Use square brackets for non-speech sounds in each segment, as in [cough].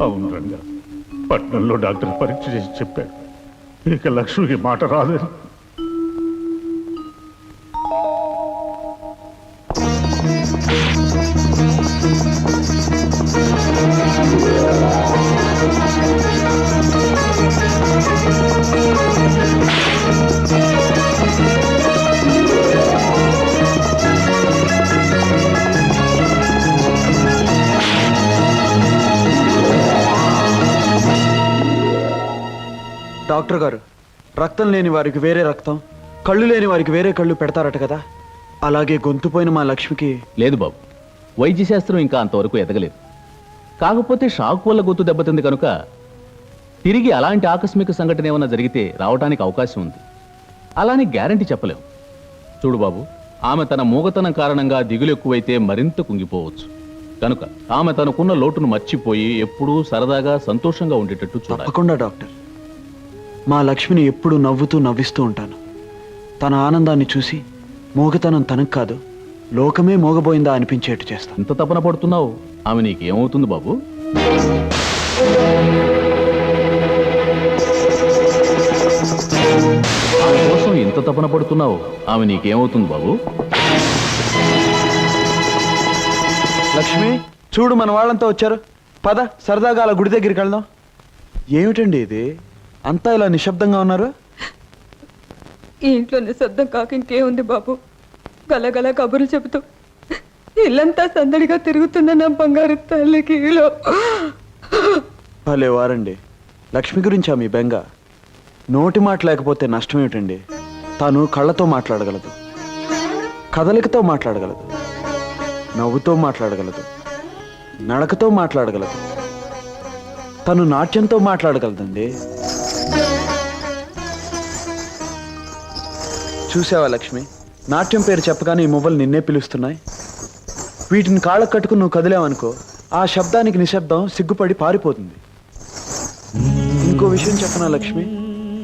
అవును రంగా. పట్నంలో డాక్టర్ పరీక్ష చేసి చెప్పాడు. ఇక లక్ష్మికి మాట రాదని రక్తం లేని వారికి వేరే రక్తం కళ్ళు లేని వారికి వేరే కళ్ళు పెడతారట కదా. అలాగే గొంతుపోయిన మా లక్ష్మికి లేదు బాబు. వైద్య శాస్త్రం ఇంకా అంతవరకు ఎదగలేదు. కాకపోతే షాక్ వల్ల గొంతు దెబ్బతింది కనుక తిరిగి అలాంటి ఆకస్మిక సంఘటన ఏమైనా జరిగితే రావడానికి అవకాశం ఉంది. అలానే గ్యారంటీ చెప్పలేం. చూడు బాబు ఆమె తన మూగతనం కారణంగా దిగులు ఎక్కువైతే మరింత కుంగిపోవచ్చు. కనుక ఆమె తనకున్న లోటును మర్చిపోయి ఎప్పుడూ సరదాగా సంతోషంగా ఉండేటట్టు చూడాలి. తప్పకుండా డాక్టర్. మా లక్ష్మిని ఎప్పుడు నవ్వుతూ నవ్విస్తూ ఉంటాను. తన ఆనందాన్ని చూసి మోగతనం తనకు కాదు లోకమే మోగబోయిందా అనిపించేట్టు చేస్తాను ఇంత తపన పడుతున్నావు ఆమె నీకేమవుతుంది బాబు? ఆమె కోసం ఇంత తపన పడుతున్నావు ఆమె నీకేమవుతుంది బాబు? లక్ష్మి చూడు మన వాళ్ళంతా వచ్చారు. పద సరదాగా అలా గుడి దగ్గరికి వెళ్దాం. ఏమిటండి ఇది? అంతా ఇలా నిశ్శబ్దంగా ఉన్నారు? ఈ ఇంట్లో నిశ్శబ్దం కాక ఇంకేముంది బాబు? గలగల కబుర్లు చెబుతూ ఇల్లంతా సందడిగా తిరుగుతున్న నా బంగారు తల్లికి. భలే వారండి. లక్ష్మి గురించా మీ బెంగ? నోటి మాట లేకపోతే నష్టం ఏమిటండి తాను కళ్ళతో మాట్లాడగలదు. కదలికతో మాట్లాడగలదు. నవ్వుతో మాట్లాడగలదు. నడకతో మాట్లాడగలదు. తను నాట్యంతో మాట్లాడగలదండి. చూసావా లక్ష్మి? నాట్యం పేరు చెప్పగానే ఈ మువ్వలు నిన్నే పిలుస్తున్నాయి. వీటిని కాళ్ళకు కట్టుకుని నువ్వు కదిలావనుకో ఆ శబ్దానికి నిశ్శబ్దం సిగ్గుపడి పారిపోతుంది. ఇంకో విషయం చెప్పనా లక్ష్మి?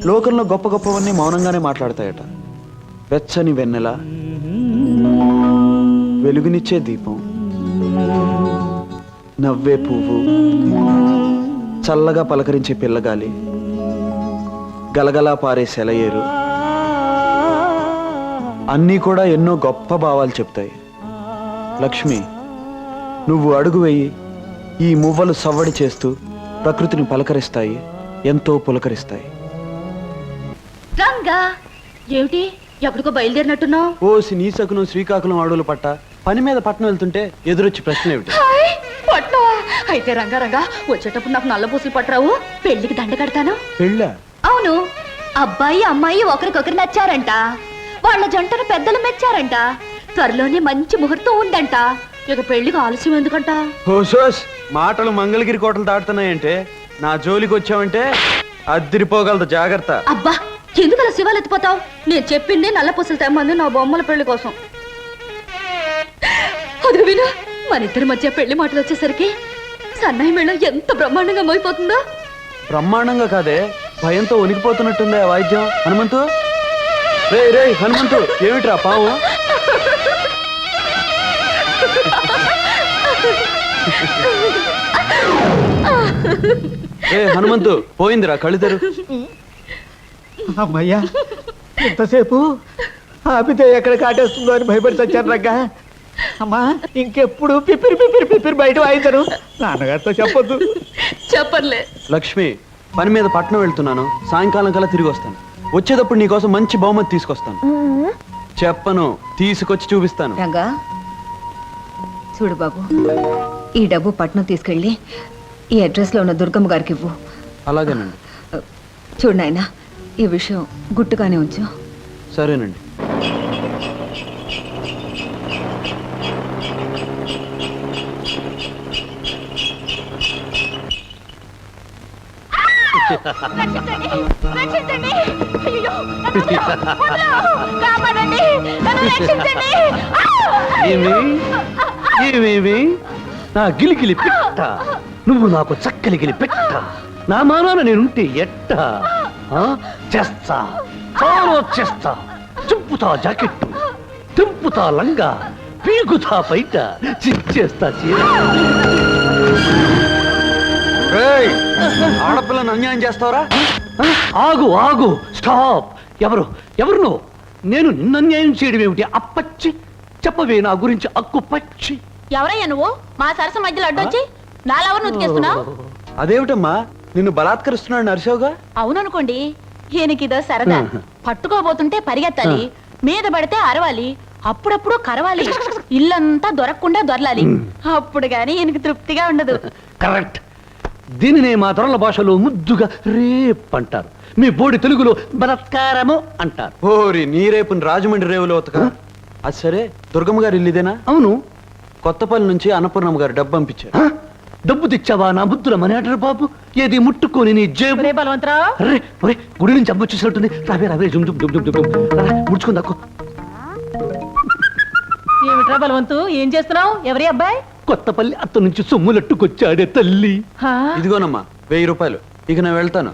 లోకంలో గొప్ప గొప్పవన్నీ మౌనంగానే మాట్లాడతాయట. వెచ్చని వెన్నెల వెలుగునిచ్చే దీపం నవ్వే పువ్వు చల్లగా పలకరించే పిల్లగాలి గలగలా పారే సెలయేరు. అన్నీ కూడా ఎన్నో గొప్ప భావాలు చెప్తాయి. లక్ష్మి నువ్వు అడుగు వేయి ఈ మువ్వలు సవ్వడి చేస్తూ ప్రకృతిని పలకరిస్తాయి ఎంతో పులకరిస్తాయి. రంగా ఏమిటి? ఎప్పటికో బయలుదేరినట్టున్నావు? ఓసి నీసకును శ్రీకాకుళం అడవులు పట్ట పని మీద పట్టణం వెళ్తుంటే ఎదురొచ్చి ప్రశ్న ఏమిటి? పట్నవా అయితే రంగా రంగా వచ్చేటప్పుడు నాకు నల్ల పూసలు పట్టరావు. పెళ్ళికి దండ కడతాను. పెళ్ళా? అవును. అబ్బాయి అమ్మాయి ఒకరికొకరు నచ్చారంట. వాళ్ళ జంటను పెద్దలు మెచ్చారంట. త్వరలోనే మంచి ముహూర్తం ఉందంట. ఇక పెళ్ళికి ఆలస్యం ఎందుకంట? హోసోస్ మాటలు మంగళగిరి కోటలు దాటుతున్నాయంటే నా జోలికి వచ్చావంటే అద్దిరిపోగలదు జాగ్రత్త. అబ్బా ఎందుకలా శివాలు ఎత్తిపోతావు? నేను చెప్పింది నల్ల పూసలు తెమ్మంది నా బొమ్మల పెళ్ళి కోసం. అదిగో విను మన ఇద్దరి మధ్య పెళ్ళి మాటలు వచ్చేసరికి సన్నాయి మేళం ఎంత బ్రహ్మాండంగా మోయిపోతుందో. బ్రహ్మాండంగా కాదే భయంతో ఉనికిపోతున్నట్టుంది ఆ వాయిద్యం. హనుమంతు? రే రే హనుమంతు ఏమిట్రా పావు? ఏ హనుమంతు పోయిందిరా కళ్ళిద్దరు అమ్మయ్యా ఎంతసేపు ఆపితే ఎక్కడ కాటేస్తుందో అని భయపడి చచ్చాను రగ్గా. అమ్మా ఇంకెప్పుడు పిపిరి పిపిరి పిపిరి బయట వాయించను నాన్నగారితో చెప్పొద్దు. చెప్పర్లే లక్ష్మి పని మీద పట్నం వెళ్తున్నాను సాయంకాలం కల్లా తిరిగి వస్తాను. వచ్చేటప్పుడు నీకోసం మంచి బహుమతి తీసుకొస్తాను. చెప్పను తీసుకొచ్చి చూపిస్తాను. రంగా చూడు బాబు ఈ డబ్బు పట్నం తీసుకెళ్ళి ఈ అడ్రస్లో ఉన్న దుర్గమ్మ గారికి ఇవ్వు. అలాగేనండి. చూడు నాయనా ఈ విషయం గుట్టుగానే ఉంచు. సరేనండి. ఏమి ఏమేమి నా గిలిగిలి పెట్ట. నువ్వు నాకు చక్కలిగిలి పెట్ట. నా మానాన నేనుంటే ఎట్ట? ఆ? చేస్తా. చాలా చేస్తా. చింపుతా జాకెట్టు. తింపుతా లంగా. పీకుతా బయట. చిచ్చేస్తా చీర. ఆడపిల్లను అన్యాయం చేస్తావరా? ఆగు ఆగు స్టాప్. ఎవరు? ఎవరు నువ్వు? నేను నిన్న అన్యాయం చేయడం ఏమిటి? అప్పచ్చి చెప్పవే నా గురించి అక్కు పచ్చి. ఎవరయ్యా నువ్వు? మా సరస మధ్యలో అడ్డొచ్చి నాలెవరు ఉతికేస్తున్నావు? అదేమిటమ్మా? నిన్ను బలాత్కరిస్తున్నాడు నరసోగా అవుననుకోండి. ఈయనకిదో సరదా. పట్టుకోబోతుంటే పరిగెత్తాలి మీద పడితే అరవాలి అప్పుడప్పుడు కరవాలి. [laughs] ఇల్లంతా దొరకకుండా దొరలాలి. అప్పుడు గాని ఈయనకి తృప్తిగా ఉండదు. కరెక్ట్. దీనినే మా తొరల భాషలో ముద్దుగా రేప్ అంటారు మీ బోడి తెలుగులో బలత్కారము అంటారు. ఓరి నీ రేపుని రాజమండ్రి రేవులో ఉతక? అది సరే దుర్గమ్మ గారు ఇల్లు ఇదేనా? అవును. కొత్తపల్లి నుంచి అన్నపూర్ణమ్మ గారు డబ్బు పంపించారు? డబ్బు తెచ్చావా నా బుద్ధుల మనేటరు బాబు? ఏది ముట్టుకొని నీ జేబు? బలవంతరావు. అరే ఒరే గుడి నుంచి అమ్మ వచ్చేసినట్టుంది. రావే రావే జుమ్ జుమ్ జుమ్ జుమ్ జుమ్ రా, రా, ముడుచుకుంది అక్కు ఏమిట్రా బలవంతు? ఏం చేస్తున్నావు? ఎవరి అబ్బాయి? కొత్తపల్లి అత్త నుంచి సొమ్ములట్టుకొచ్చాడే తల్లి. ఇదిగోనమ్మా వెయ్యి రూపాయలు. ఇక నేను వెళ్తాను.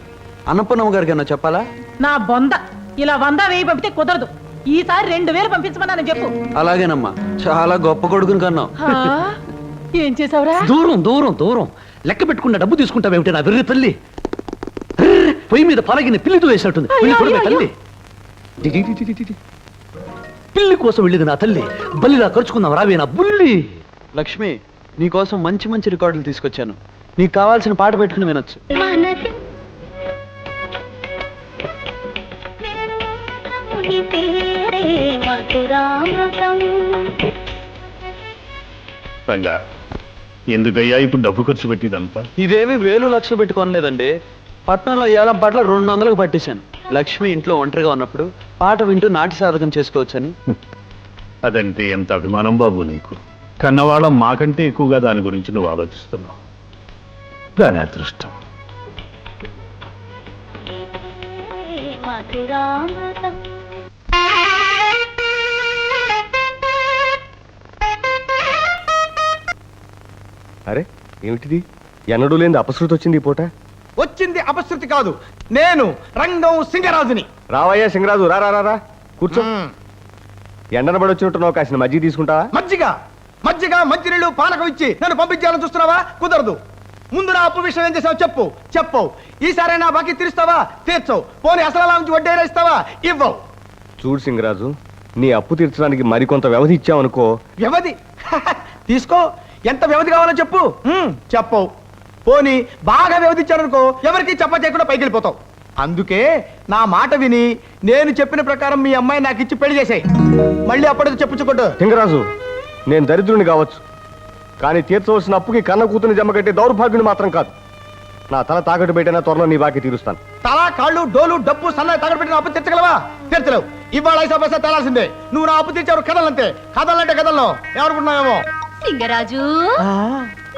అన్నపూర్ణమ్మ గారికి ఏమన్నా చెప్పాలా? నా బొంద. ఇలా వంద వేయి పంపితే కుదరదు. ఈసారి రెండు వేలు పంపించమన్నాను చెప్పు. అలాగేనమ్మా చాలా గొప్ప కొడుకుని కన్నావు? ఏం చేసావురా? దూరం దూరం దూరం. లెక్క పెట్టుకున్న డబ్బు తీసుకుంటావేమిటి నా వెర్రి తల్లి? పొయ్యి మీద పలగిన పిల్లితో వేసినట్టుంది. చూడవే అయ్యో, తల్లి. డి, డి, డి, డి, డి, డి. పిల్లి కోసం వెళ్ళింది నా తల్లి. బల్లిలా ఖర్చుకుందాం రావే నా బుల్లి. లక్ష్మి నీకోసం మంచి మంచి రికార్డులు తీసుకొచ్చాను. నీకు కావాల్సిన పాట పెట్టుకుని వినొచ్చు. రంగా ఎందుకయ్యా ఇప్పుడు డబ్బు ఖర్చు పెట్టిదంతా? ఇదేమి వేలు లక్షలు పెట్టుకోనలేదండి. పట్నంలో ఏలం పాటలు రెండు వందలకు పట్టేశాను. లక్ష్మి ఇంట్లో ఒంటరిగా ఉన్నప్పుడు పాట వింటూ నాటి సాధకం చేసుకోవచ్చని. అదంటే ఎంత అభిమానం బాబు నీకు. కన్నవాళ్ళం మాకంటే ఎక్కువగా దాని గురించి నువ్వు ఆలోచిస్తున్నావు. దాని అదృష్టం. అరే ఏమిటిది? ఎన్నడూ లేని అపశృతి వచ్చింది ఈ పూట? వచ్చింది అపశృతి కాదు నేను రంగం సింగరాజుని. రావయ్యా సింగరాజు రా రా రా, రా కూర్చో. ఎండనబడి వచ్చినట్టున్నావు కాసిన మజ్జిగ తీసుకుంటావా? మజ్జిగ? మజ్జిగ మంచినీళ్ళు పానకం ఇచ్చి నన్ను పంపించాలని చూస్తున్నావా? కుదరదు. ముందు నా అప్పు విషయం ఏం చేసావు చెప్పు. చెప్పు. ఈసారి నా బాకీ తీరుస్తావా? తీర్చవు. పోనీ అసలు అలా ఉంచి వడ్డీ ఇస్తావా? ఇవ్వవు. చూడు సింగరాజు నీ అప్పు తీర్చడానికి మరికొంత వ్యవధి ఇచ్చావనుకో. వ్యవధి? [laughs] తీసుకో. ఎంత వ్యవధి కావాలో చెప్పు. చెప్పవు. పోనీ బాగా వ్యవధి ఇచ్చారనుకో ఎవరికి చెప్ప చేయకుండా పైకి వెళ్ళిపోతావు. అందుకే నా మాట విని నేను చెప్పిన ప్రకారం మీ అమ్మాయి నాకు ఇచ్చి పెళ్ళి చేసాయి. మళ్ళీ అప్పటికి చెప్పుచ్చుకోడు సింగరాజు నేను దరిద్రుని కావచ్చు. కానీ తీర్చవలసిన అప్పుకి కన్న కూతుని జమ కట్టే దౌర్భాగ్యుని మాత్రం కాదు. నా తల తాకట్టు పెట్టిన త్వరలో నీ బాకీ తీరుస్తాను. తల కాళ్ళు డోలు డబ్బు సన్నాయి తగడబెట్టిన అప్పు తీర్చగలవా? తీర్చలేవు. ఇవాళ ఐసా పైసా తేలాల్సిందే. నువ్వు నా అప్పు తీర్చావు కథలంతే కథలంటే కథల్లో ఎవరుకున్నావేమో సింగరాజు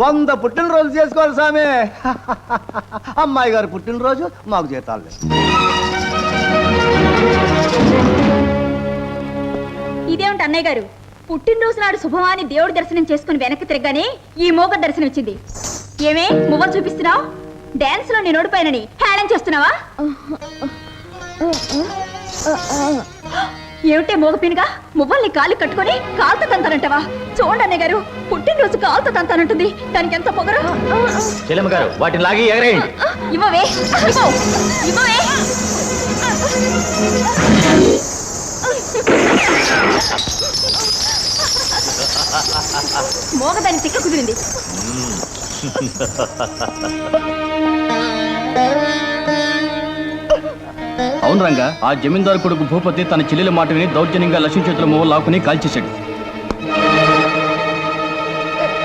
వంద పుట్టినరోజు చేసుకోవాలి స్వామి. అమ్మాయి గారు పుట్టినరోజు మాకు జీతాలు ఇదేమిటి అన్నయ్య గారు? పుట్టినరోజు నాడు శుభమాని దేవుడి దర్శనం చేసుకుని వెనక్కి తిరగగానే ఈ మోగ దర్శనం ఇచ్చింది ఏమే మువ్వ చూపిస్తున్నావు? డాన్స్లో నేను ఓడిపోయానని హేళన చేస్తున్నావా? ఏమిటే మోగపినగా మువ్వల్ని కాలు కట్టుకొని కాలుతో తంతానంటావా చూడండి అన్నయ్య గారు. పుట్టినరోజు కాలుతో తంతానంటుంది. దానికి ఎంత పొగరు? చెల్లెమ్మ గారు వాటిని లాగి ఎగరేయండి. ఇవ్వవే. ఇవ్వవు. ఇవ్వవే. మోగదాని తిక్క కుదిరింది. అవును రంగా ఆ జమీందారు కొడుకు భూపతి తన చెల్లెల మాట విని దౌర్జన్యంగా లక్ష్మీ చేతుల మూవ లాక్కుని కాల్చేశాడు.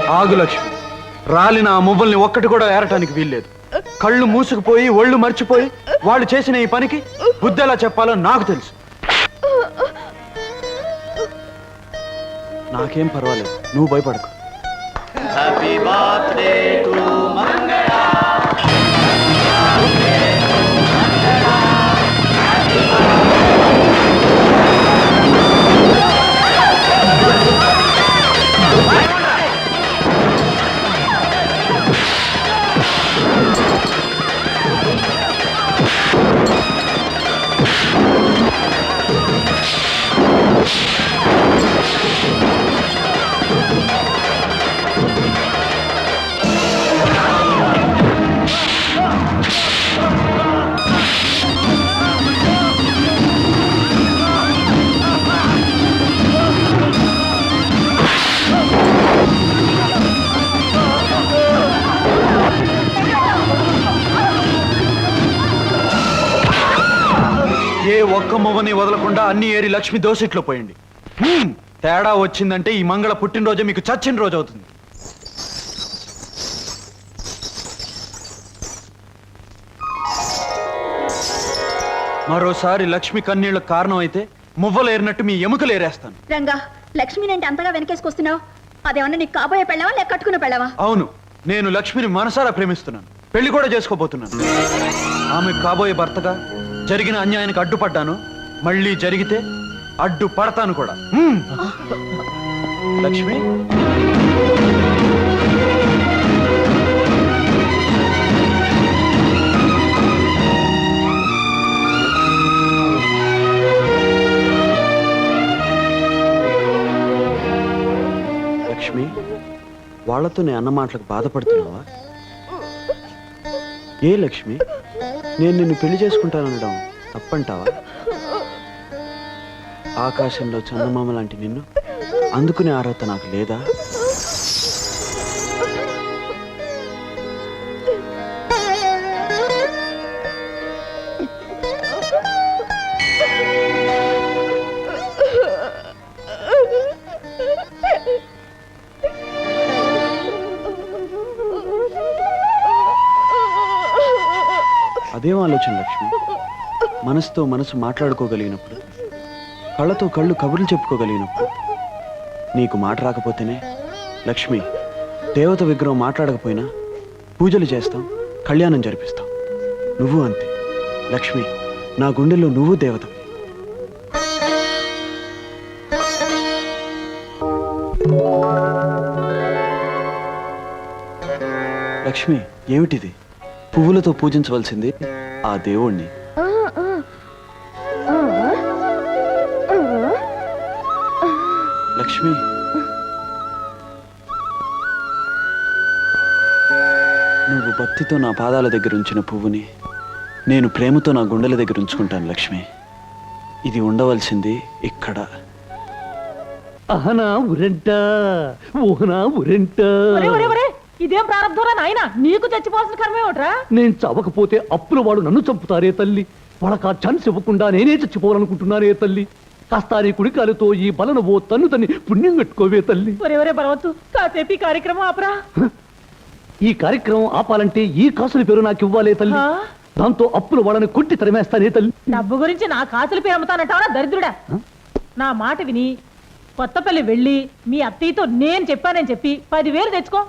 ఆగు లక్ష్మి. రాలిన ఆ మువ్వల్ని ఒక్కటి కూడా ఏరటానికి వీల్లేదు. కళ్ళు మూసుకుపోయి ఒళ్ళు మర్చిపోయి వాళ్ళు చేసిన ఈ పనికి బుద్ధి ఎలా చెప్పాలో నాకు తెలుసు. నాకేం పర్వాలేదు. నువ్వు భయపడకు. హ్యాపీ బర్త్డే టు ఏ ఒక్క మొవ్వని వదలకుండా అన్ని ఏరి లక్ష్మి దోసిట్లో పోయండి హ్మ్. తేడా వచ్చిందంటే ఈ మంగళ పుట్టినరోజే మీకు చచ్చిన రోజు అవుతుంది. మరోసారి లక్ష్మి కన్నీళ్ళకు కారణం అయితే మువ్వలు ఏరినట్టు మీ ఎముకలు ఏరేస్తాను. రంగా లక్ష్మిని అంటే అంతగా వెనకేసుకొస్తున్నావు? అదేమన్నా నీకు కాబోయే పెళ్ళవా లేక కట్టుకున్న పెళ్ళవా? అవును నేను లక్ష్మిని మనసారా ప్రేమిస్తున్నాను. పెళ్ళి కూడా చేసుకోబోతున్నాను. ఆమె కాబోయే భర్తగా జరిగిన అన్యాయానికి అడ్డుపడ్డాను మళ్ళీ జరిగితే అడ్డు పడతాను కూడా లక్ష్మి? లక్ష్మి వాళ్ళతో నీ అన్న మాటలకు బాధపడుతున్నావా? ఏ లక్ష్మి? నేను నిన్ను పెళ్ళి చేసుకుంటానడం తప్పంటావా? ఆకాశంలో చందమామ లాంటి నిన్ను అందుకునే అర్హత నాకు లేదా? అదేం ఆలోచన లక్ష్మి. మనసుతో మనసు మాట్లాడుకోగలిగినప్పుడు కళ్ళతో కళ్ళు కబుర్లు చెప్పుకోగలిగినప్పుడు నీకు మాట రాకపోతేనే లక్ష్మి దేవత విగ్రహం మాట్లాడకపోయినా పూజలు చేస్తాం కళ్యాణం జరిపిస్తాం. నువ్వు అంతే. లక్ష్మి నా గుండెల్లో నువ్వు దేవత. లక్ష్మి ఏమిటిది? పువ్వులతో పూజించవలసింది ఆ దేవుణ్ణి. లక్ష్మి. నువ్వు భక్తితో నా పాదాల దగ్గర ఉంచిన పువ్వుని నేను ప్రేమతో నా గుండెల దగ్గర ఉంచుకుంటాను లక్ష్మి. ఇది ఉండవలసింది ఇక్కడ. అహనా ఉరెంట ఊహనా ఉరెంట. ఒరే ఒరే ఒరే. ఇదేం ప్రారంభంరా నాయన? నీకు చచ్చిపోవాల్సిన కర్మే ఒకట్రా నేను చవకపోతే అప్పుల వాడు నన్ను చంపుతారే తల్లి. వాళ్ళకి ఛాన్స్ ఇవ్వకుండా నేనే చచ్చిపోవాలనుకుంటున్నానే తల్లి. కాస్త నీ కుడికాలతో ఈ బలను ఓ తన్ను తన్ని పుణ్యం కట్టుకోవే తల్లి. ఒరే ఒరే బలవత్తు కాసేపు ఈ కార్యక్రమం ఆపరా. ఈ కార్యక్రమం ఆపాలంటే ఈ కాసుల పేరు నాకు ఇవ్వాలే తల్లి. ఆ? దాంతో అప్పుల వాళ్ళని కొట్టి తరిమేస్తానే తల్లి. డబ్బు గురించి నా కాసులు పేరు అమ్ముతానంటావా దరిద్రుడా? నా మాట విని కొత్తపల్లి వెళ్ళి మీ అత్తయ్యతో నేను చెప్పానని చెప్పి పదివేలు తెచ్చుకో?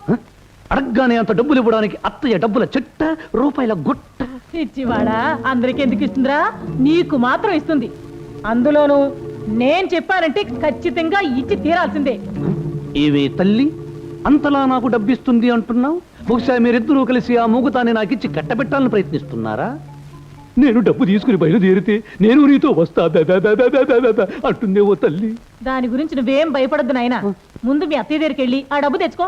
అడగగానే అంత డబ్బులు ఇవ్వడానికి అత్తయ్య డబ్బుల చెట్ట రూపాయల గుట్ట. ఇచ్చివాడా అందరికి ఎందుకు ఇస్తుందిరా? నీకు మాత్రం ఇస్తుంది. అందులోనూ నేను చెప్పానంటే ఖచ్చితంగా ఇచ్చి తీరాల్సిందే. ఏవే తల్లి అంతలా నాకు డబ్బిస్తుంది అంటున్నావు? బహుశా మీరిద్దరూ కలిసి ఆ మూగుతాన్ని నాకు ఇచ్చి కట్టబెట్టాలని ప్రయత్నిస్తున్నారా? నేను డబ్బు తీసుకుని బయలుదేరితే నేను నీతో వస్తా అంటుందేవో తల్లి. దాని గురించి నువ్వేం భయపడద్దు నాయన. ముందు మీ అత్తయ్య దగ్గరికి వెళ్ళి ఆ డబ్బు తెచ్చుకో.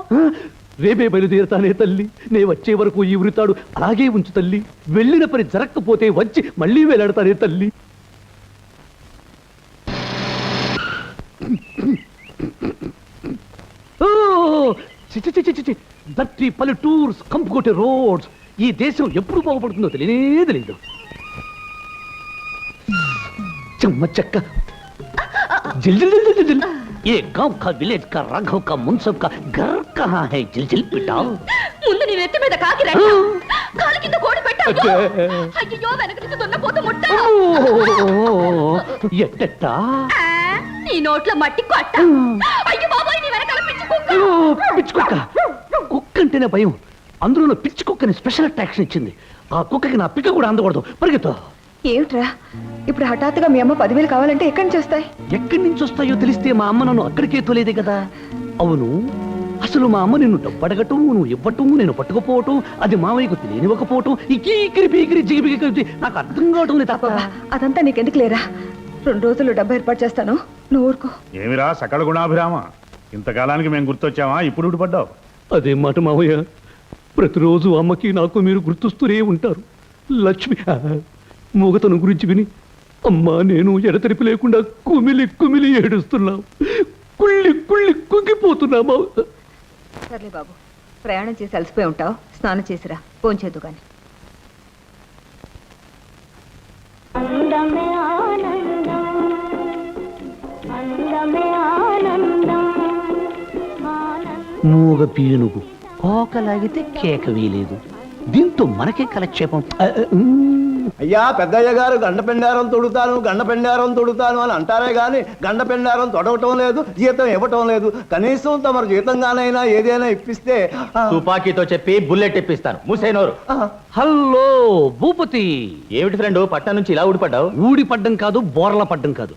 రేపే బయలుదేరతానే తల్లి. నే వచ్చే వరకు ఈ ఉరితాడు అలాగే ఉంచు తల్లి. వెళ్ళిన పని జరగకపోతే వచ్చి మళ్ళీ వేలాడతానే తల్లి. దట్టి పల్లెటూర్స్ కంపుకొట్టే రోడ్స్. ఈ దేశం ఎప్పుడు బాగుపడుతుందో తెలియనే తెలియదు. చెమ్మ చెక్క. జల్ జల్ జల్ జల్ ये गांव का विलेज का राघव का मुनसब का घर कहाँ है जिल जिल पिटाओ ముందు నీ నెత్తి మీద కాకి రెట్ట కాలు కింద కోడి పెట్టావు అయ్యో వెనక నుంచి దున్నపోతు ముట్ట ఎట్టట్టా ఆ, నీ నోట్లో మట్టి కొట్ట అయ్యో బాబాయ్ నీ వెనకాల పిచ్చి కుక్క అయ్యో, పిచ్చి కుక్క కుక్క అంటేనే భయం అందులో పిచ్చి కుక్కని స్పెషల్ అట్రాక్షన్ ఇచ్చింది ఆ కుక్కకి నా పిక్క కూడా అందకూడదు పరిగెత్తు ఏమిట్రా? ఇప్పుడు హఠాత్తుగా మీ అమ్మ పదివేలు కావాలంటే ఎక్కడి నుంచి వస్తాయి? ఎక్కడి నుంచి వస్తాయో తెలిస్తే మా అమ్మ నన్ను అక్కడికే తోలేదే కదా. అవును అసలు మా అమ్మ నిన్ను డబ్బు అడగటం నువ్వు ఇవ్వటం నేను పట్టుకుపోవటం అది మామయ్యకు తెలియనివ్వకపోవటం ఈ కీకిరి పీకిరి జిగిపిగి కలిపి నాకు అర్థం కావటం లేదు తాత. అదంతా నీకెందుకు లేరా? రెండు రోజులు డబ్బు ఏర్పాటు చేస్తాను. నువ్వు ఊరుకో. ఏమిరా సకల గుణాభిరామ? ఇంతకాలానికి మేము గుర్తొచ్చామా? ఇప్పుడు ఊడిపడ్డావు అదే మాట మావయ్య. ప్రతిరోజు అమ్మకి నాకు మీరు గుర్తొస్తూనే ఉంటారు. లక్ష్మి మూగతను గురించి విని అమ్మా నేను ఎడతెరిపి లేకుండా కుమిలి కుమిలి ఏడుస్తున్నావు. కుళ్ళి కుళ్ళి కుంగిపోతున్నామా సర్లే బాబు ప్రయాణం చేసి అలసిపోయి ఉంటావు. స్నానం చేసిరా ఫోన్ చేద్దు కానీ అందమే ఆనందం మూగ పీనుగు. కోకలాగితే కేక వీలేదు. దీంతో మనకే కలక్షేపం. అయ్యా పెద్దయ్య గారు గండ పెండారం తొడుతాను గండ పెండారం తొడుతాను అని అంటారే గాని గండ పెండారం తొడవటం లేదు జీతం ఇవ్వటం లేదు. కనీసం తమరు జీతంగానైనా ఏదైనా ఇప్పిస్తే తుపాకీతో చెప్పి బుల్లెట్ ఇప్పిస్తాను. మూసేనోరు హలో భూపతి. ఏమిటి ఫ్రెండ్ పట్నం నుంచి ఇలా ఊడిపడ్డావు? ఊడి పడ్డం కాదు బోర్ల పడ్డం కాదు.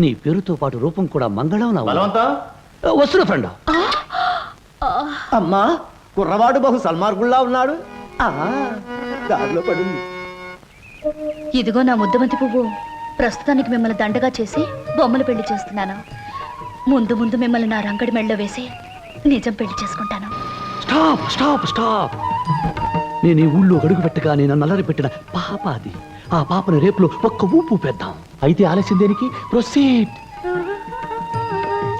నీ పేరుతో పాటు రూపం కూడా మంగళం వస్తున్నా ఫ్రెండ్. అమ్మా కుర్రవాడు బహు సల్మార్గుల్లా ఉన్నాడు. ఆ, దారిలో పడింది. ఇదిగో నా ముద్దబంతి పువ్వు. ప్రస్తుతానికి మిమ్మల్ని దండగా చేసి బొమ్మలు పెళ్ళి చేస్తున్నాను. ముందు ముందు మిమ్మల్ని నా రంగడి మెళ్ళలో వేసి నిజం పెళ్ళి చేసుకుంటాను. Stop stop stop. నేను ఈ ఊళ్ళో అడుగు పెట్టగా నేను నల్లరి పెట్టిన పాప అది ఆ పాపని రేపులో ఒక్క ఊపు పెద్దాం. అయితే ఆలస్యం దేనికి? ప్రొసీడ్.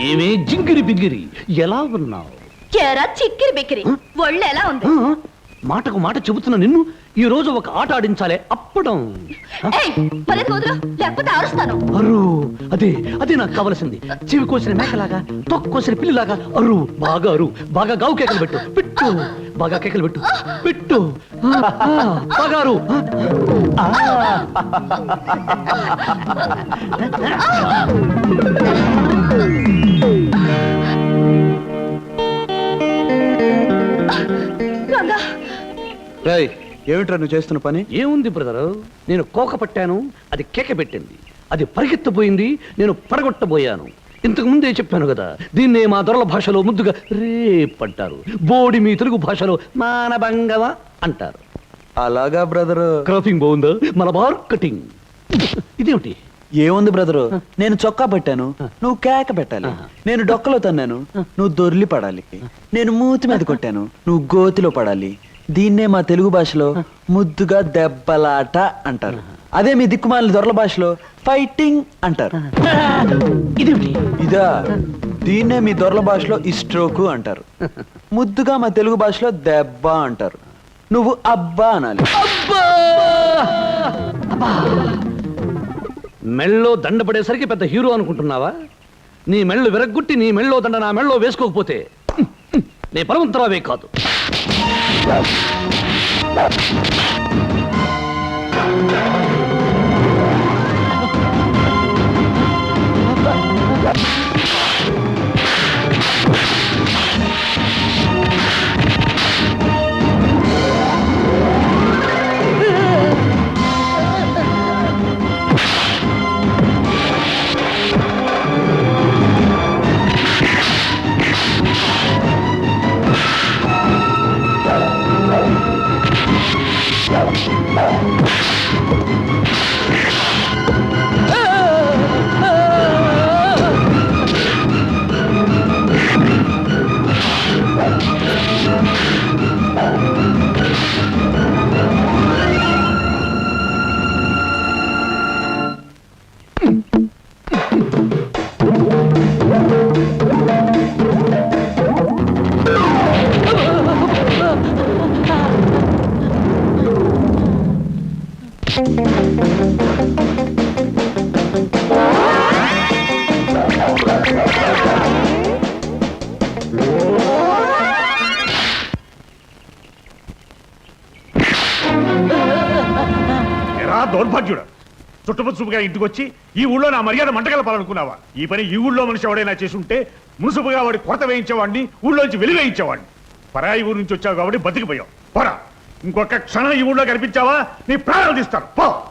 ఏమే జింగిరి బింగిరి? ఎలా ఉన్నావు? కేరా చిక్కిరి బిక్కిరి. ఒళ్ళు ఎలా ఉంది? మాటకు మాట చెబుతున్న నిన్ను ఈ రోజు ఒక ఆట ఆడించాలే అప్పడం. ఏయ్, పదే కుదురు లేకపోతే అరుస్తాను అరు అదే అదే నాకు కావలసింది. చెవి కోసిన మేకలాగా తొక్కు కోసిన పిల్లిలాగా అరు బాగా అరు బాగా గావు కేకలు పెట్టు పెట్టు. బాగా కేకలు పెట్టు. పెట్టు. ఆ, ఆ, బాగా అరు ఆ. రంగా రేయ్ ఏమిట్రా నువ్వు చేస్తున్న పని? ఏముంది బ్రదరు? నేను కోక పట్టాను అది కేక పెట్టింది. అది పరిగెత్తబోయింది నేను పడగొట్టబోయాను. ఇంతకు ముందే చెప్పాను కదా దీన్నే మా దొరల భాషలో ముద్దుగా రేప్ అంటారు బోడి మీ తెలుగు భాషలో మానభంగవ అంటారు. అలాగా బ్రదరు? క్రాపింగ్ బాగుందా? మన మార్కెటింగ్ ఇదేమిటి? ఏముంది బ్రదరు? నేను చొక్కా పెట్టాను నువ్వు కేక పెట్టాలి. నేను డొక్కలో తన్నాను నువ్వు దొర్లి పడాలి. నేను మూతి మీద కొట్టాను నువ్వు గోతిలో పడాలి. దీన్నే మా తెలుగు భాషలో ముద్దుగా దెబ్బలాట అంటారు. అదే మీ దిక్కుమాలిన దొరల భాషలో ఫైటింగ్ అంటారు. ఇదేమిటి? ఇదా దీన్నే మీ దొరల భాషలో ఇస్ట్రోకు అంటారు. ముద్దుగా మా తెలుగు భాషలో దెబ్బ అంటారు. నువ్వు అబ్బా అనాలి. మెళ్ళో దండ పడేసరికి పెద్ద హీరో అనుకుంటున్నావా? నీ మెళ్ళు విరగ్గొట్టి నీ మెళ్ళో దండ నా మెళ్ళో వేసుకోకపోతే నీ పరమంతరావే కాదు. you దౌర్భాగ్యుడు. చుట్టుముచ్చుపుగా ఇంటికి వచ్చి ఈ ఊళ్ళో నా మర్యాద మంటగలపాలనుకున్నావా? ఈ పని ఈ ఊళ్ళో మనిషి ఎవడైనా చేసుంటే మునుసుపుగా వాడి కొరత వేయించేవాడిని ఊళ్ళోంచి వెలివేయించేవాడిని పరాయి ఊరు నుంచి వచ్చావు కాబట్టి బతికిపోయావు పోరా. ఇంకొక క్షణం ఈ ఊళ్ళో కనిపించావా నీ ప్రాణాలు తీస్తాను. పో.